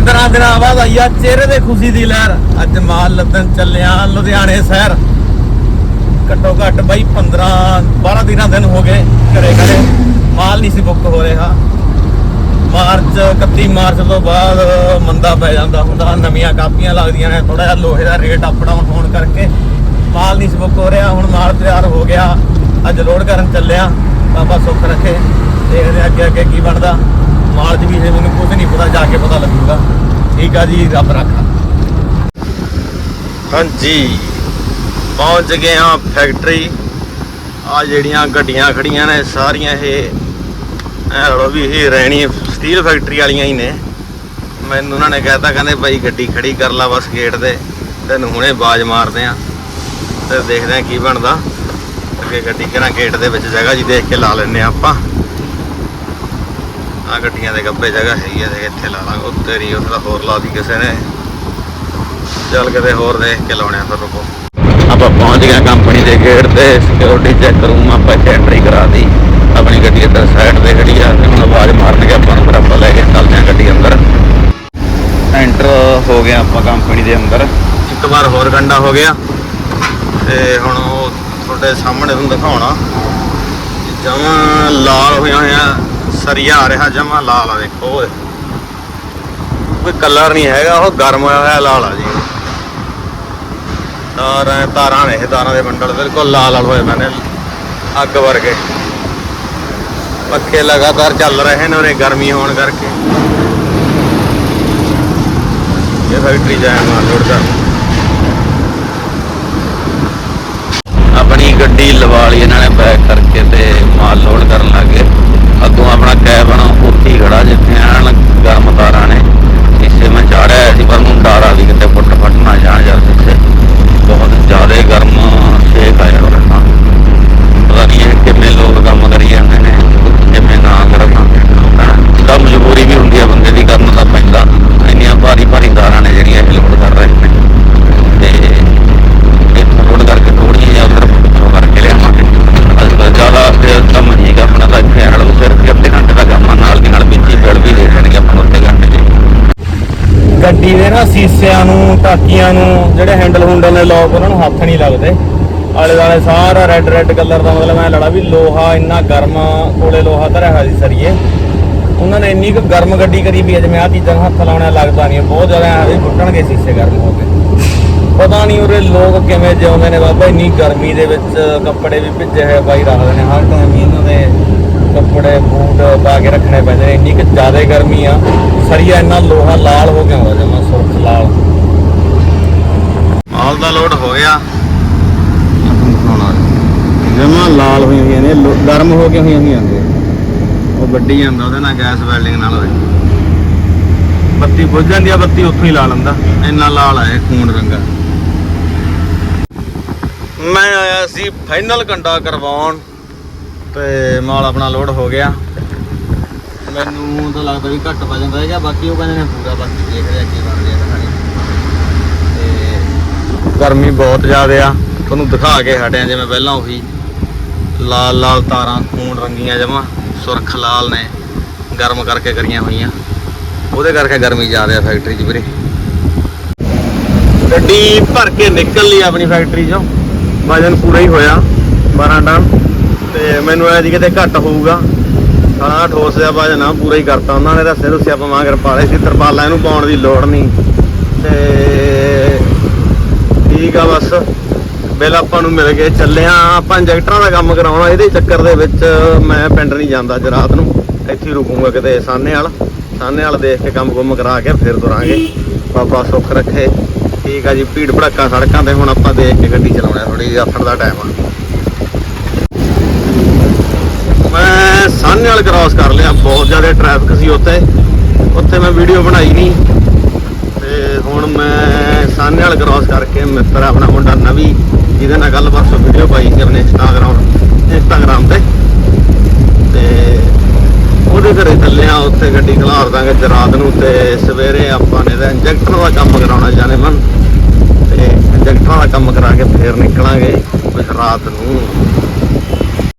15 ਦਿਨਾਂ ਬਾਅਦ ਆਈ ਆ ਚਿਹਰੇ ਤੇ ਖੁਸ਼ੀ ਦੀ ਲਹਿਰ। ਅੱਜ ਮਾਲ ਲੱਦਣ ਚੱਲਿਆ ਲੁਧਿਆਣੇ ਸ਼ਹਿਰ। ਘੱਟੋ ਘੱਟ ਬਾਈ 15 12 ਦਿਨਾਂ ਦਿਨ ਹੋ ਗਏ ਘਰੇ ਘਰੇ। ਮਾਲ ਨਹੀਂ ਸੀ ਬੁੱਕ ਹੋ ਰਿਹਾ। ਮਾਰਚ 31 ਮਾਰਚ ਤੋਂ ਬਾਅਦ ਮੰਦਾ ਪੈ ਜਾਂਦਾ ਹੁੰਦਾ। ਨਵੀਆਂ ਕਾਪੀਆਂ ਲੱਗਦੀਆਂ ਨੇ ਥੋੜਾ ਜਿਹਾ ਲੋਹੇ ਦਾ ਰੇਟ ਅਪ ਡਾਊਨ ਹੋਣ ਕਰਕੇ। ਮਾਲ ਨਹੀਂ ਸੀ ਬੁੱਕ ਹੋ ਰਿਹਾ, ਹੁਣ ਮਾਲ ਤਿਆਰ ਹੋ ਗਿਆ। ਅੱਜ ਲੋਡ ਕਰਨ ਚੱਲਿਆ ਬਾਬਾ ਸੁੱਖ ਰੱਖੇ। ਦੇਖਦੇ ਹਾਂ ਅੱਗੇ ਅੱਗੇ ਕੀ ਬਣਦਾ। ਮਾਲ ਵੀ ਇਹ ਮੈਨੂੰ ਕੁਝ ਨਹੀਂ ਪਤਾ, ਜਾ ਕੇ ਪਤਾ ਲੱਗੂਗਾ। ਠੀਕ ਆ ਜੀ, ਰੱਬ ਰੱਖਾ। ਹਾਂਜੀ, ਪਹੁੰਚ ਗਏ ਹਾਂ ਫੈਕਟਰੀ ਆ ਜਿਹੜੀਆਂ ਗੱਡੀਆਂ ਖੜੀਆਂ ਨੇ, ਸਾਰੀਆਂ ਇਹ ਲੋ ਵੀ ਇਹ ਰਹਿਣੀ ਸਟੀਲ ਫੈਕਟਰੀ ਵਾਲੀਆਂ ਹੀ ਨੇ। ਮੈਨੂੰ ਉਹਨਾਂ ਨੇ ਕਹਿਤਾ, ਕਹਿੰਦੇ ਭਾਈ ਗੱਡੀ ਖੜੀ ਕਰ ਲਾ ਬਸ ਗੇਟ ਤੇ, ਤੈਨੂੰ ਹੁਣੇ ਬਾਜ ਮਾਰਦੇ ਆ ਤੇ ਦੇਖਦੇ ਆ ਕੀ ਬਣਦਾ। ਅੱਗੇ ਗੱਡੀ ਕਰਾਂ ਗੇਟ ਦੇ ਵਿੱਚ ਜਗ੍ਹਾ ਜੀ ਦੇਖ ਕੇ ਲਾ ਲੈਨੇ ਆ ਆਪਾਂ। ਆ ਗੱਡੀਆਂ ਦੇ ਗੱਬੇ ਜਗ੍ਹਾ ਹੈਗੀ ਆ ਤੇ ਇੱਥੇ ਲਾ ਲਾਂਗੇ। ਉੱਤੇ ਨਹੀਂ ਉੱਥੇ ਹੋਰ ਲਾ ਦੀ ਕਿਸੇ ਨੇ। ਚੱਲ ਕਿਤੇ ਹੋਰ ਦੇਖ ਕੇ ਲਾਉਣੇ ਆ ਫਿਰ ਰੁਕੋ। ਆਪਾਂ ਪਹੁੰਚ ਗਏ ਕੰਪਨੀ ਦੇ ਗੇਟ ਤੇ ਸਿਕਿਉਰਿਟੀ ਚੈੱਕ ਰੂਮ ਆਪਾਂ ਇੱਥੇ ਐਂਟਰੀ ਕਰਾ ਦੀ। ਆਪਣੀ ਗੱਡੀ ਇੱਧਰ ਸਾਈਡ ਤੇ ਖੜੀ ਆ, ਤੇ ਹੁਣ ਆਵਾਜ਼ ਮਾਰਨਗੇ ਆਪਾਂ ਨੂੰ, ਫਿਰ ਆਪਾਂ ਲੈ ਕੇ ਚੱਲਦੇ ਆ ਗੱਡੀ ਅੰਦਰ। ਐਂਟਰ ਹੋ ਗਏ ਆਪਾਂ ਕੰਪਨੀ ਦੇ ਅੰਦਰ। ਇੱਕ ਵਾਰ ਹੋਰ ਗੰਡਾ ਹੋ ਗਿਆ। ਤੇ ਹੁਣ ਉਹ ਤੁਹਾਡੇ ਸਾਹਮਣੇ ਤੁਹਾਨੂੰ ਦਿਖਾਉਣਾ। ਜਮਾ ਲਾਲ ਹੋਇਆ ਹੋਇਆ ਸਰੀਆ ਆ ਰਿਹਾ ਜਮਾ ਲਾਲ ਆ ਦੇਖੋ ਕੋਈ ਕਲਰ ਨਹੀਂ ਹੈਗਾ, ਉਹ ਗਰਮ ਹੋਇਆ ਲਾਲ ਆ ਜੀ। ਤਾਰਾਂ ਤਾਰਾਂ ਨੇ ਤਾਰਾਂ ਦੇ ਬੰਡਲ ਬਿਲਕੁਲ ਲਾਲ ਲਾਲ ਹੋਏ ਮੈਨੇ ਅੱਗ ਵਰਗੇ। ਪੱਖੇ ਲਗਾਤਾਰ ਚੱਲ ਰਹੇ ਨੇ ਉਰੇ, ਗਰਮੀ ਹੋਣ ਕਰਕੇ। ਇਹ ਫੈਕਟਰੀ ਜਾਇਆ ਮਾਲ ਲੋੜ ਕਰ ਆਪਣੀ ਗੱਡੀ ਲਵਾ ਲਈ ਇਹਨਾਂ ਨੇ, ਬੈਕ ਕਰਕੇ ਤੇ ਮਾਲ ਲੋਡ ਕਰਨ ਲੱਗੇ ਅੱਗੋਂ ਆਪਣਾ ਕੈਬਨ ਉੱਥੇ ਹੀ ਖੜਾ ਜਿੱਥੇ ਆਣ ਗਰਮ ਤਾਰਾਂ ਨੇ ਇਸੇ ਮੈਂ ਚਾੜਿਆ ਸੀ ਪਰ ਮੈਨੂੰ ਡਰ ਆ ਵੀ ਕਿਤੇ ਫੁੱਟ ਫੱਟ ਨਾ ਜਾਣ ਜਾਂ ਇੱਥੇ ਬਹੁਤ ਜ਼ਿਆਦਾ ਗਰਮ ਸੇਕ ਆਇਆ ਹੋਇਆ ਤਾਂ ਪਤਾ ਨਹੀਂ ਇਹ ਕਿੰਨੇ ਲੋਕ ਕੰਮ ਕਰੀ ਜਾਂਦੇ ਨੇ ਕਿਵੇਂ ਨਾ ਕਰਨ ਤਾਂ ਮਜਬੂਰੀ ਵੀ ਹੁੰਦੀ ਆ ਬੰਦੇ ਦੀ ਕਰਨ ਤਾਂ ਪੈਂਦਾ ਇੰਨੀਆਂ ਭਾਰੀ ਭਾਰੀ ਤਾਰਾਂ ਨੇ ਜਿਹੜੀਆਂ ਇਹ ਲੋਡ ਕਰ ਰਹੇ ਨੇ ਤੇ ਇਹ ਲੋਡ ਕਰਕੇ ਥੋੜੀਆਂ ਜਿਹਾ ਉਧਰ ਪਿੱਛੋਂ ਕਰਕੇ ਲਿਆਵਾਂਗੇ ਅੱਜ ਕੱਲ੍ਹ ਜ਼ਿਆਦਾ ਤੇ ਕੰਮ ਨਹੀਂ ਗਾ ਆਪਣਾ ਤਾਂ ਇੱਥੇ ਆੜ ਸਿਰਫ ਅੱਧੇ ਘੰਟੇ ਦਾ ਕੰਮ ਆ, ਨਾਲ ਦੀ ਨਾਲ ਵਿੱਚ ਹੀ ਫਿਰ ਵੀ ਦੇ ਦੇਣਗੇ ਆਪਾਂ ਨੂੰ ਅੱਧੇ ਘੰਟੇ 'ਚ ਗੱਡੀ ਦੇ ਨਾ ਸੀਸਿਆਂ ਨੂੰ ਟਾਕੀਆਂ ਨੂੰ ਜਿਹੜੇ ਹੈਂਡਲ ਹੁੰਡਲ ਨੇ ਲੋਕ ਉਹਨਾਂ ਨੂੰ ਹੱਥ ਨਹੀਂ ਲੱਗਦੇ। ਆਲੇ ਦੁਆਲੇ ਸਾਰਾ ਰੈੱਡ ਰੈੱਡ ਕਲਰ ਦਾ ਮਤਲਬ ਐ ਲੜਾ ਵੀ ਲੋਹਾ ਇੰਨਾ ਗਰਮ ਕੋਲੇ ਲੋਹਾ ਧਰਿਆ ਹੋਇਆ ਸੀ ਸਰੀਏ। ਉਹਨਾਂ ਨੇ ਇੰਨੀ ਕੁ ਗਰਮ ਗੱਡੀ ਕਰੀ ਵੀ ਆ, ਮੈਂ ਆ ਚੀਜ਼ਾਂ ਨੂੰ ਹੱਥ ਲਾਉਣਾ ਲੱਗਦਾ ਨਹੀਂ। ਬਹੁਤ ਜ਼ਿਆਦਾ ਐ ਵੀ ਫੁੱਟਣਗੇ ਸੀਸੇ ਗਰਮ ਹੋ ਕੇ। ਪਤਾ ਨਹੀਂ ਉਰੇ ਲੋਕ ਕਿਵੇਂ ਜਿਉਂਦੇ ਨੇ ਬਾਬਾ ਇੰਨੀ ਗਰਮੀ ਦੇ ਵਿੱਚ ਕੱਪੜੇ ਵੀ ਭਿੱਜੇ ਹੋਏ ਬਾਈ ਰੱਖਦੇ ਨੇ ਹਰ ਟਾਈਮ ਹੀ ਇਹਨਾਂ ਦੇ ਕੱਪੜੇ ਬੂਟ ਪਾ ਕੇ ਰੱਖਣੇ ਪੈਂਦੇ ਨੇ ਇੰਨੀ ਕਿ ਜ਼ਿਆਦਾ ਗਰਮੀ ਆ ਸਰੀਆ ਇੰਨਾ ਲੋਹਾ ਲਾਲ ਹੋ ਗਿਆ ਹੁੰਦਾ ਜਮਾ ਸੁਰਖ ਲਾਲ। ਮਾਲ ਦਾ ਲੋਡ ਹੋ ਗਿਆ। ਜਮਾ ਲਾਲ ਹੋਈਆਂ ਹੋਈਆਂ ਨੇ ਗਰਮ ਹੋ ਕੇ ਹੋਈਆਂ ਹੋਈਆਂ ਨੇ। ਉਹ ਵੱਡੀ ਜਾਂਦਾ ਉਹਦੇ ਨਾਲ ਗੈਸ ਵੈਲਡਿੰਗ ਨਾਲ ਹੋਏ। ਬੱਤੀ ਬੁੱਝ ਜਾਂਦੀ ਆ ਬੱਤੀ ਉੱਥੋਂ ਹੀ ਲਾ ਲੈਂਦਾ। ਇੰਨਾ ਲਾਲ ਆ ਇਹ ਖੂਨ ਰੰਗਾ। ਮੈਂ ਆਇਆ ਸੀ ਫਾਈਨਲ ਕੰਡਾ ਕਰਵਾਉਣ ਤੇ ਮਾਲ ਆਪਣਾ ਲੋਡ ਹੋ ਗਿਆ। ਮੈਨੂੰ ਤਾਂ ਲੱਗਦਾ ਵੀ ਘੱਟ ਪੈ ਜਾਂਦਾ ਹੈਗਾ ਬਾਕੀ ਉਹ ਕਹਿੰਦੇ ਨੇ ਪੂਰਾ ਬਾਕੀ ਦੇਖਦੇ ਆ ਕੀ ਬਣ ਰਿਹਾ ਕਹਾਣੀ ਤੇ ਗਰਮੀ ਬਹੁਤ ਜ਼ਿਆਦਾ ਆ। ਤੁਹਾਨੂੰ ਦਿਖਾ ਕੇ ਹਟਿਆ ਜਿਵੇਂ ਪਹਿਲਾਂ ਉਹੀ। ਲਾਲ ਲਾਲ ਤਾਰਾਂ, ਖੂਨ ਰੰਗੀਆਂ ਜਮਾ, ਸੁਰਖ ਲਾਲ ਨੇ, ਗਰਮ ਕਰਕੇ ਕਰੀਆਂ ਹੋਈਆਂ। ਉਹਦੇ ਕਰਕੇ ਗਰਮੀ ਜ਼ਿਆਦਾ ਆ ਫੈਕਟਰੀ 'ਚ ਵੀਰੇ। ਗੱਡੀ ਭਰ ਕੇ ਨਿਕਲ ਲਈ ਆਪਣੀ ਫੈਕਟਰੀ 'ਚੋਂ। ਵਜਨ ਪੂਰਾ ਹੀ ਹੋਇਆ 12 ਟਨ ਤੇ ਮੈਨੂੰ ਐ ਜੀ ਕਿਤੇ ਘੱਟ ਹੋਊਗਾ। ਸਾਰਾ ਠੋਸ ਜਿਹਾ ਵਜਨ ਆ ਪੂਰਾ ਹੀ ਕਰਤਾ ਉਹਨਾਂ ਨੇ ਦੱਸੇ ਦੱਸਿਆ ਆਪਾਂ ਮਾਂਗਰ ਪਾ ਸੀ, ਤਰਪਾਲਾਂ ਇਹਨੂੰ ਪਾਉਣ ਦੀ ਲੋੜ ਨਹੀਂ। ਤੇ ਠੀਕ ਆ ਬਸ, ਬਿੱਲ ਆਪਾਂ ਨੂੰ ਮਿਲ ਗਏ ਚੱਲਿਆ ਆਪਾਂ ਇੰਜੈਕਟਰਾਂ ਦਾ ਕੰਮ ਕਰਾਉਣਾ, ਇਹਦੇ ਚੱਕਰ ਦੇ ਵਿੱਚ ਮੈਂ ਪਿੰਡ ਨਹੀਂ ਜਾਂਦਾ ਅੱਜ ਰਾਤ ਨੂੰ, ਇੱਥੇ ਹੀ ਰੁਕੂੰਗਾ ਕਿਤੇ ਸਾਨੇ ਵਾਲ ਸਾਨੇ ਵਾਲ ਦੇਖ ਕੇ ਕੰਮ ਕੁੰਮ ਕਰਾ ਕੇ ਫਿਰ ਤੁਰਾਂਗੇ। ਬਾਬਾ ਸੁੱਖ ਰੱਖੇ, ਠੀਕ ਆ ਜੀ, ਭੀੜ ਭੜੱਕਾ ਸੜਕਾਂ ਤੇ ਹੁਣ ਆਪਾਂ ਦੇਖ ਕੇ ਗੱਡੀ ਚਲਾਉਣਾ ਥੋੜੀ ਜਿਹੀ ਆਥਣ ਦਾ ਟਾਈਮ ਆ। ਮੈਂ ਸਾਹਨੇ ਵਾਲ ਕ੍ਰਾਸ ਕਰ ਲਿਆ, ਬਹੁਤ ਜ਼ਿਆਦਾ ਟ੍ਰੈਫਿਕ ਸੀ ਉੱਥੇ। ਉੱਥੇ ਮੈਂ ਵੀਡੀਓ ਬਣਾਈ ਨਹੀਂ ਤੇ ਹੁਣ ਮੈਂ ਸਾਹਨੇ ਵਾਲ ਕ੍ਰਾਸ ਕਰਕੇ ਮਿੱਤਰ ਆਪਣਾ ਮੁੰਡਾ ਨਵੀ, ਜਿਹਦੇ ਨਾਲ ਗੱਲ ਪਰਸੋਂ ਵੀਡੀਓ ਪਾਈ ਸੀ ਆਪਣੇ ਇੰਸਟਾਗ੍ਰਾਮ ਇੰਸਟਾਗ੍ਰਾਮ ਤੇ। ਤੇ ਉਹਦੇ ਘਰੇ ਚੱਲਿਆ ਉੱਥੇ ਗੱਡੀ ਖਲਾਰ ਦਾਂਗੇ ਤੇ ਰਾਤ ਨੂੰ ਤੇ ਸਵੇਰੇ ਆਪਾਂ ਨੇ ਇਹਦਾ ਇੰਜੈਕਟਰ ਦਾ ਕੰਮ ਕਰਾਉਣਾ ਜਾਣੇ ਮਨ। ਤੇ ਇੰਜੈਕਟਰਾਂ ਦਾ ਕੰਮ ਕਰਾ ਕੇ ਫੇਰ ਨਿਕਲਾਂਗੇ ਰਾਤ ਨੂੰ।